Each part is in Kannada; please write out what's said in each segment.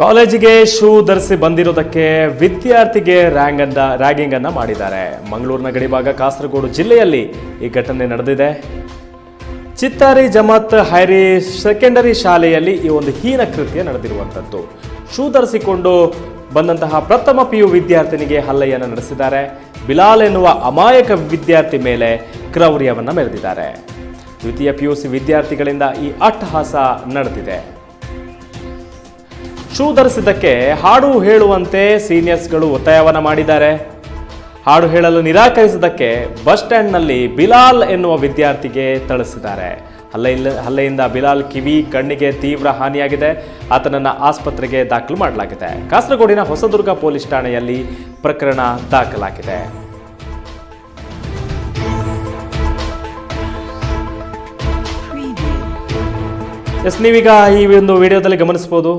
ಕಾಲೇಜಿಗೆ ಶೂ ಧರಿಸಿ ಬಂದಿರೋದಕ್ಕೆ ವಿದ್ಯಾರ್ಥಿಗೆ ರ್ಯಾಂಗ್ ಅನ್ನ ರ್ಯಾಗಿಂಗ್ ಅನ್ನ ಮಾಡಿದ್ದಾರೆ. ಮಂಗಳೂರಿನ ಗಡಿಭಾಗ ಕಾಸರಗೋಡು ಜಿಲ್ಲೆಯಲ್ಲಿ ಈ ಘಟನೆ ನಡೆದಿದೆ. ಚಿತ್ತಾರಿ ಜಮಾತ್ ಹೈರಿ ಸೆಕೆಂಡರಿ ಶಾಲೆಯಲ್ಲಿ ಈ ಒಂದು ಹೀನ ಕೃತ್ಯ ನಡೆದಿರುವಂಥದ್ದು ಶೂ ಧರಿಸಿಕೊಂಡು ಬಂದಂತಹ ಪ್ರಥಮ ಪಿ ಯು ವಿದ್ಯಾರ್ಥಿನಿಗೆ ಹಲ್ಲೆಯನ್ನು ನಡೆಸಿದ್ದಾರೆ. ಬಿಲಾಲ್ ಎನ್ನುವ ಅಮಾಯಕ ವಿದ್ಯಾರ್ಥಿ ಮೇಲೆ ಕ್ರೌರ್ಯವನ್ನು ಮೆರೆದಿದ್ದಾರೆ. ದ್ವಿತೀಯ ಪಿ ಯು ಸಿ ವಿದ್ಯಾರ್ಥಿಗಳಿಂದ ಈ ಅಟ್ಟಹಾಸ ನಡೆದಿದೆ. ಶೂ ಧರಿಸಿದ್ದಕ್ಕೆ ಹಾಡು ಹೇಳುವಂತೆ ಸೀನಿಯರ್ಸ್ಗಳು ಒತ್ತಾಯವನ್ನ ಮಾಡಿದ್ದಾರೆ. ಹಾಡು ಹೇಳಲು ನಿರಾಕರಿಸಿದ್ದಕ್ಕೆ ಬಸ್ ಸ್ಟ್ಯಾಂಡ್ನಲ್ಲಿ ಬಿಲಾಲ್ ಎನ್ನುವ ವಿದ್ಯಾರ್ಥಿಗೆ ತಳಿಸಿದ್ದಾರೆ ಹಲ್ಲೆಯಿಲ್ಲ ಹಲ್ಲೆಯಿಂದ ಬಿಲಾಲ್ ಕಿವಿ, ಕಣ್ಣಿಗೆ ತೀವ್ರ ಹಾನಿಯಾಗಿದೆ. ಆತನನ್ನು ಆಸ್ಪತ್ರೆಗೆ ದಾಖಲು ಮಾಡಲಾಗಿದೆ. ಕಾಸರಗೋಡಿನ ಹೊಸದುರ್ಗ ಪೊಲೀಸ್ ಠಾಣೆಯಲ್ಲಿ ಪ್ರಕರಣ ದಾಖಲಾಗಿದೆ. ಎಸ್, ನೀವೀಗ ಈ ಒಂದು ವಿಡಿಯೋದಲ್ಲಿ ಗಮನಿಸಬಹುದು.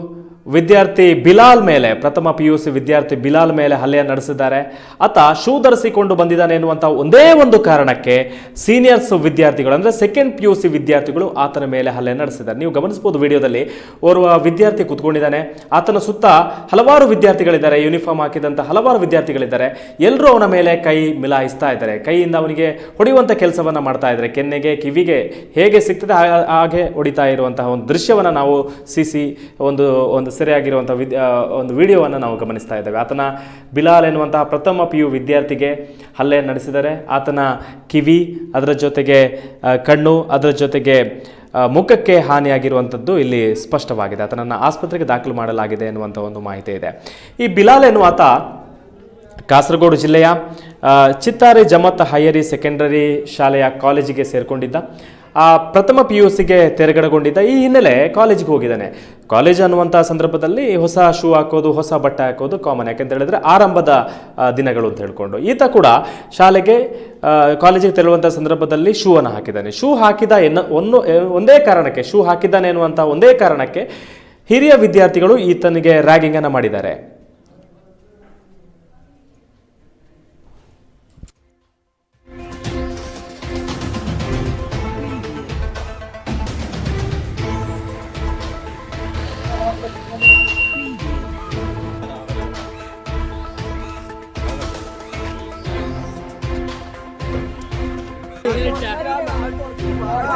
ವಿದ್ಯಾರ್ಥಿ ಬಿಲಾಲ್ ಮೇಲೆ, ಪ್ರಥಮ ಪಿ ಯು ಸಿ ವಿದ್ಯಾರ್ಥಿ ಬಿಲಾಲ್ ಮೇಲೆ ಹಲ್ಲೆ ನಡೆಸಿದ್ದಾರೆ. ಆತ ಶೂ ಧರಿಸಿಕೊಂಡು ಬಂದಿದ್ದಾನೆ ಎನ್ನುವಂಥ ಒಂದೇ ಒಂದು ಕಾರಣಕ್ಕೆ ಸೀನಿಯರ್ಸ್ ವಿದ್ಯಾರ್ಥಿಗಳು, ಅಂದರೆ ಸೆಕೆಂಡ್ ಪಿ ಯು ಸಿ ವಿದ್ಯಾರ್ಥಿಗಳು ಆತನ ಮೇಲೆ ಹಲ್ಲೆ ನಡೆಸಿದ್ದಾರೆ. ನೀವು ಗಮನಿಸಬಹುದು ವಿಡಿಯೋದಲ್ಲಿ, ಓರ್ವ ವಿದ್ಯಾರ್ಥಿ ಕುತ್ಕೊಂಡಿದ್ದಾನೆ. ಆತನ ಸುತ್ತ ಹಲವಾರು ವಿದ್ಯಾರ್ಥಿಗಳಿದ್ದಾರೆ ಯೂನಿಫಾರ್ಮ್ ಹಾಕಿದಂಥ ಹಲವಾರು ವಿದ್ಯಾರ್ಥಿಗಳಿದ್ದಾರೆ. ಎಲ್ಲರೂ ಅವನ ಮೇಲೆ ಕೈ ಮಿಲಾಯಿಸ್ತಾ ಇದ್ದಾರೆ. ಕೈಯಿಂದ ಅವನಿಗೆ ಹೊಡೆಯುವಂಥ ಕೆಲಸವನ್ನು ಮಾಡ್ತಾ ಇದ್ದಾರೆ. ಕೆನ್ನೆಗೆ, ಕಿವಿಗೆ ಹೇಗೆ ಸಿಗ್ತದೆ ಹಾಗೆ ಹೊಡಿತಾ ಇರುವಂತಹ ಒಂದು ದೃಶ್ಯವನ್ನು ನಾವು ಸಿ ಒಂದು ಒಂದು ಸೆರೆಯಾಗಿರುವಂಥ ವಿದ್ಯ ಒಂದು ವಿಡಿಯೋವನ್ನು ನಾವು ಗಮನಿಸ್ತಾ ಇದ್ದೇವೆ. ಆತನ ಬಿಲಾಲ್ ಎನ್ನುವಂತಹ ಪ್ರಥಮ ಪಿ ಯು ವಿದ್ಯಾರ್ಥಿಗೆ ಹಲ್ಲೆ ನಡೆಸಿದರೆ ಆತನ ಕಿವಿ, ಅದರ ಜೊತೆಗೆ ಕಣ್ಣು, ಅದರ ಜೊತೆಗೆ ಮುಖಕ್ಕೆ ಹಾನಿಯಾಗಿರುವಂಥದ್ದು ಇಲ್ಲಿ ಸ್ಪಷ್ಟವಾಗಿದೆ. ಆತನನ್ನು ಆಸ್ಪತ್ರೆಗೆ ದಾಖಲು ಮಾಡಲಾಗಿದೆ ಎನ್ನುವಂಥ ಒಂದು ಮಾಹಿತಿ ಇದೆ. ಈ ಬಿಲಾಲ್ ಎನ್ನುವ ಆತ ಕಾಸರಗೋಡು ಜಿಲ್ಲೆಯ ಚಿತ್ತಾರಿ ಜಮತ್ ಹೈಯರಿ ಸೆಕೆಂಡರಿ ಶಾಲೆಯ ಕಾಲೇಜಿಗೆ ಸೇರಿಕೊಂಡಿದ್ದ. ಆ ಪ್ರಥಮ ಪಿ ಯು ಸಿಗೆ ತೆರೆಗಡೆಗೊಂಡಿದ್ದ ಈ ಹಿನ್ನೆಲೆ ಕಾಲೇಜಿಗೆ ಹೋಗಿದ್ದಾನೆ. ಕಾಲೇಜ್ ಅನ್ನುವಂಥ ಸಂದರ್ಭದಲ್ಲಿ ಹೊಸ ಶೂ ಹಾಕೋದು, ಹೊಸ ಬಟ್ಟೆ ಹಾಕೋದು ಕಾಮನ್. ಯಾಕೆಂತ ಹೇಳಿದ್ರೆ ಆರಂಭದ ದಿನಗಳು ಅಂತ ಹೇಳ್ಕೊಂಡು. ಈತ ಕೂಡ ಶಾಲೆಗೆ ಕಾಲೇಜಿಗೆ ತೆರಳುವಂಥ ಸಂದರ್ಭದಲ್ಲಿ ಶೂ ಅನ್ನು ಹಾಕಿದ್ದಾನೆ. ಶೂ ಹಾಕಿದ ಎನ್ನ, ಒಂದು ಒಂದೇ ಕಾರಣಕ್ಕೆ, ಶೂ ಹಾಕಿದ್ದಾನೆ ಎನ್ನುವಂಥ ಒಂದೇ ಕಾರಣಕ್ಕೆ ಹಿರಿಯ ವಿದ್ಯಾರ್ಥಿಗಳು ಈತನಿಗೆ ರ್ಯಾಗಿಂಗನ್ನು ಮಾಡಿದ್ದಾರೆ.